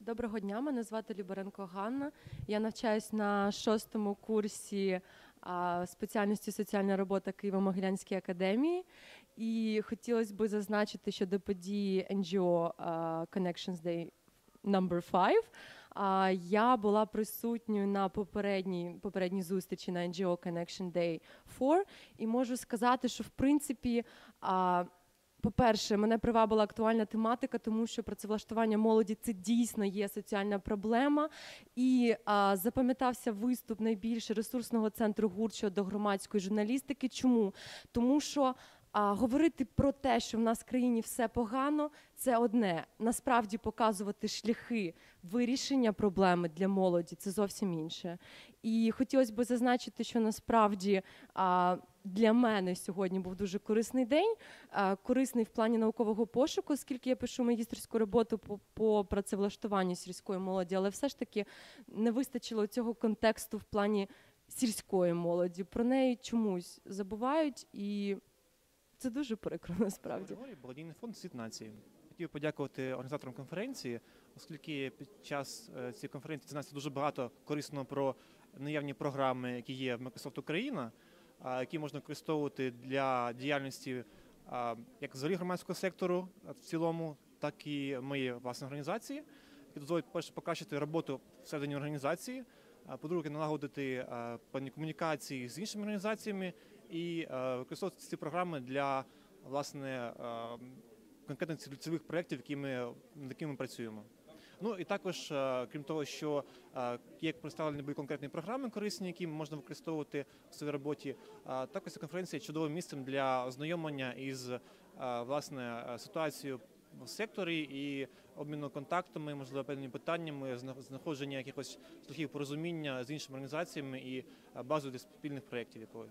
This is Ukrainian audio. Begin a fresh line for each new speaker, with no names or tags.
Доброго дня, мене звати Любаренко Ганна. Я навчаюсь на шостому курсі спеціальності соціальна робота Києво-Могилянській академії. І хотілося б зазначити щодо події NGO Connections Day number 5. Я була присутньою на попередній, попередній зустрічі на NGO Connection Day 4 і можу сказати, що в принципі. По-перше, мене привабила актуальна тематика, тому що працевлаштування молоді це дійсно є соціальна проблема. І а, запам'ятався виступ найбільше ресурсного центру ГУР щодо громадської журналістики. Чому? Тому що а, говорити про те, що в нас в країні все погано, це одне. Насправді показувати шляхи вирішення проблеми для молоді це зовсім інше. І хотілося б зазначити, що насправді а, для мене сьогодні був дуже корисний день е, корисний в плані наукового пошуку, оскільки я пишу магістерську роботу по, по працевлаштуванню сільської молоді, але все ж таки не вистачило цього контексту в плані сільської молоді. Про неї чомусь забувають, і це дуже прикро насправді.
Благодійний фонд Світ нації. Хотів подякувати організаторам конференції, оскільки під час е, цієї конференції дізнається дуже багато корисного про наявні програми, які є в Microsoft Україна, які можна використовувати для діяльності як взагалі громадського сектору в цілому, так і моєї власної організації, які дозволять перше покращити роботу всередині організації, по-друге, налагодити певні комунікації з іншими організаціями і е, використовувати ці програми для власне е, конкретних цільових проєктів, які ми, над якими ми працюємо. Ну і також, е, крім того, що є представлені були конкретні програми корисні, які можна використовувати в своїй роботі. Також ця конференція є чудовим місцем для ознайомлення із власне ситуацією в секторі і обміну контактами, можливо, певними питаннями, зна- знаходження якихось шляхів порозуміння з іншими організаціями і базою для спільних проєктів якогось.